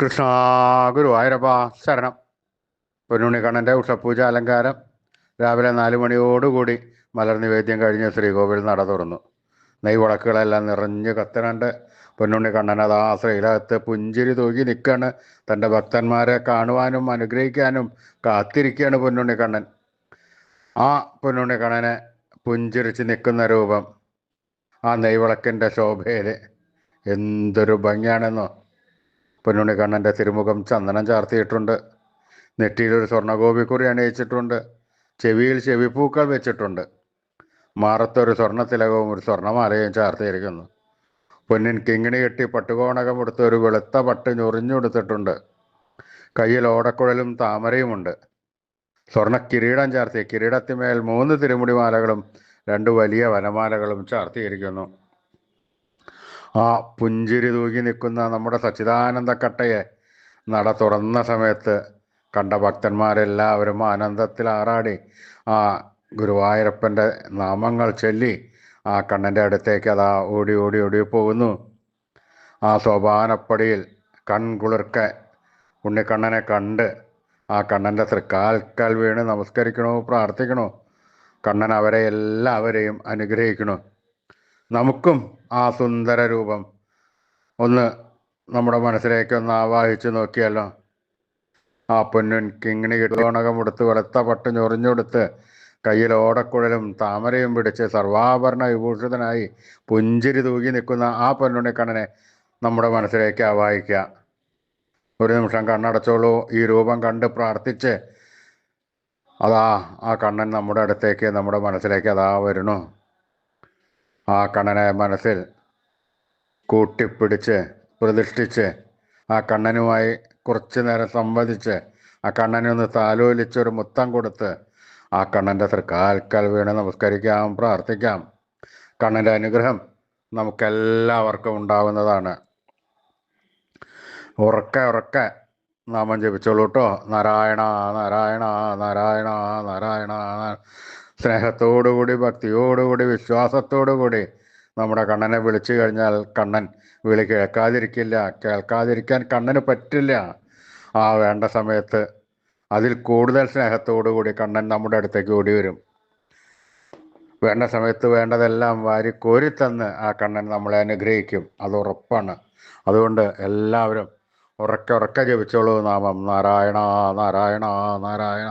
കൃഷ്ണ ഗുരുവായൂരപ്പ ശരണം. പൊന്നുണ്ണിക്കണ്ണന്റെ ഉഷപൂജ അലങ്കാരം രാവിലെ നാല് മണിയോടുകൂടി മലർ നിവേദ്യം കഴിഞ്ഞ് ശ്രീകോവിൽ നട തുറന്നു. നെയ്വിളക്കുകളെല്ലാം നിറഞ്ഞ് കത്തനുണ്ട് പൊന്നുണ്ണിക്കണ്ണൻ ആ ശ്രീലകത്ത് പുഞ്ചിരി തൂകി നിൽക്കുകയാണ് തന്റെ ഭക്തന്മാരെ കാണുവാനും അനുഗ്രഹിക്കാനും കാത്തിരിക്കുകയാണ് പൊന്നുണ്ണിക്കണ്ണൻ. ആ പൊന്നുണ്ണിക്കണ്ണനെ പുഞ്ചിരിച്ച് നിൽക്കുന്ന രൂപം ആ നെയ്വിളക്കിന്റെ ശോഭയിൽ എന്തൊരു ഭംഗിയാണെന്നോ. പൊന്നുണ്ണിക്കണ്ണന്റെ തിരുമുഖം ചന്ദനം ചാർത്തിയിട്ടുണ്ട്. നെറ്റിയിലൊരു സ്വർണഗോപിക്കുറി അണിയിച്ചിട്ടുണ്ട്. ചെവിയിൽ ചെവിപ്പൂക്കൾ വെച്ചിട്ടുണ്ട്. മാറത്തൊരു സ്വർണത്തിലകവും ഒരു സ്വർണമാലയും ചാർത്തിയിരിക്കുന്നു. പൊന്നിൻ കിങ്ങിണി കെട്ടി പട്ടുകോണകം എടുത്ത് ഒരു വെളുത്ത പട്ട് ഞൊറിഞ്ഞുകൊടുത്തിട്ടുണ്ട്. കയ്യിൽ ഓടക്കുഴലും താമരയുമുണ്ട്. സ്വർണ കിരീടം ചാർത്തി കിരീടത്തിമേൽ മൂന്ന് തിരുമുടിമാലകളും രണ്ട് വലിയ വനമാലകളും ചാർത്തിയിരിക്കുന്നു. ആ പുഞ്ചിരി തൂകി നിൽക്കുന്ന നമ്മുടെ സച്ചിദാനന്ദ കട്ടയെ നട തുറന്ന സമയത്ത് കണ്ട ഭക്തന്മാരെല്ലാവരും ആനന്ദത്തിൽ ആറാടി. ആ ഗുരുവായൂരപ്പന്റെ നാമങ്ങൾ ചൊല്ലി ആ കണ്ണന്റെ അടുത്തേക്ക് അതാ ഓടി ഓടി ഓടി പോകുന്നു. ആ സോപാനപ്പടിയിൽ കൺകുളിർക്കെ ഉണ്ണിക്കണ്ണനെ കണ്ട് ആ കണ്ണന്റെ തൃക്കാൽക്കാൽ വീണ് നമസ്കരിക്കണോ പ്രാർത്ഥിക്കണോ? കണ്ണൻ അവരെ എല്ലാവരെയും അനുഗ്രഹിക്കണു? നമുക്കും ആ സുന്ദര രൂപം ഒന്ന് നമ്മുടെ മനസ്സിലേക്ക് ഒന്ന് ആവാഹിച്ചു നോക്കിയല്ലോ ആ പൊന്നൻ കിങ്ങിണി കിട്ടോണകം എടുത്ത് വെളുത്ത പട്ട് ഞൊറിഞ്ഞൊടുത്ത് കയ്യിൽ ഓടക്കുഴലും താമരയും പിടിച്ച് സർവാഭരണ വിഭൂഷിതനായി പുഞ്ചിരി തൂകി നിൽക്കുന്ന ആ പൊന്നുണ്ണിക്കണ്ണനെ നമ്മുടെ മനസ്സിലേക്ക് ആവാഹിക്കുക. ഒരു നിമിഷം കണ്ണടച്ചോളൂ. ഈ രൂപം കണ്ട് പ്രാർത്ഥിച്ച് അതാ ആ കണ്ണൻ നമ്മുടെ അടുത്തേക്ക് നമ്മുടെ മനസ്സിലേക്ക് അതാ വരുന്നു. ആ കണ്ണനെ മനസ്സിൽ കൂട്ടിപ്പിടിച്ച് പ്രതിഷ്ഠിച്ച് ആ കണ്ണനുമായി കുറച്ചു നേരം സംവദിച്ച് ആ കണ്ണനെ ഒന്ന് താലോലിച്ച് ഒരു മുത്തം കൊടുത്ത് ആ കണ്ണന്റെ തൃക്കാൽക്കൽ വീണ് നമസ്കരിക്കാം പ്രാർത്ഥിക്കാം. കണ്ണന്റെ അനുഗ്രഹം നമുക്കെല്ലാവർക്കും ഉണ്ടാവുന്നതാണ്. ഉറക്കെ ഉറക്കെ നാമം ജപിച്ചോളൂ കേട്ടോ നാരായണ നാരായണ നാരായണ നാരായണ. സ്നേഹത്തോടുകൂടി ഭക്തിയോടുകൂടി വിശ്വാസത്തോടുകൂടി നമ്മുടെ കണ്ണനെ വിളിച്ചു കഴിഞ്ഞാൽ കണ്ണൻ വിളി കേൾക്കാതിരിക്കില്ല. കേൾക്കാതിരിക്കാൻ കണ്ണന് പറ്റില്ല. ആ വേണ്ട സമയത്ത് അതിൽ കൂടുതൽ സ്നേഹത്തോടുകൂടി കണ്ണൻ നമ്മുടെ അടുത്തേക്ക് ഓടി വരും. വേണ്ട സമയത്ത് വേണ്ടതെല്ലാം വാരി കോരിത്തന്ന് ആ കണ്ണൻ നമ്മളെ അനുഗ്രഹിക്കും. അത് ഉറപ്പാണ്. അതുകൊണ്ട് എല്ലാവരും ഉറക്കെ ഉറക്കെ ജപിച്ചോളൂ നാമം. നാരായണ നാരായണ നാരായണ.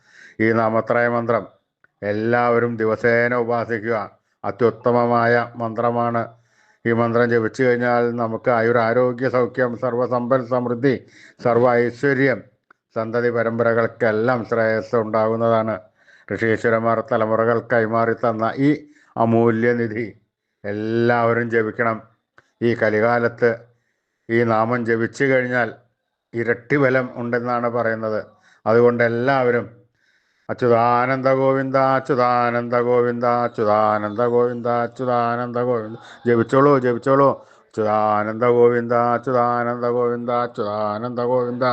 ഈ നാമത്രയ മന്ത്രം എല്ലാവരും ദിവസേന ഉപാസിക്കുക. അത്യുത്തമമായ മന്ത്രമാണ്. ഈ മന്ത്രം ജപിച്ചു കഴിഞ്ഞാൽ നമുക്ക് ആയുരാരോഗ്യ സൗഖ്യം സർവസമ്പൽ സമൃദ്ധി സർവ ഐശ്വര്യം സന്തതി പരമ്പരകൾക്കെല്ലാം ശ്രേയസ് ഉണ്ടാകുന്നതാണ്. ഋഷീശ്വരന്മാർ തലമുറകൾ കൈമാറി തന്ന ഈ അമൂല്യനിധി എല്ലാവരും ജപിക്കണം. ഈ കലികാലത്ത് ഈ നാമം ജപിച്ചു കഴിഞ്ഞാൽ ഇരട്ടി ബലം ഉണ്ടെന്നാണ് പറയുന്നത്. അതുകൊണ്ട് എല്ലാവരും അച്യുതാനന്ദ ഗോവിന്ദ അച്യുതാനന്ദ ഗോവിന്ദ അച്യുതാനന്ദ ഗോവിന്ദ അച്യുതാനന്ദ ഗോവിന്ദ. ജപിച്ചോളൂ ജപിച്ചോളൂ. അച്യുതാനന്ദ ഗോവിന്ദ അച്യുതാനന്ദ ഗോവിന്ദ അച്യുതാനന്ദ ഗോവിന്ദ.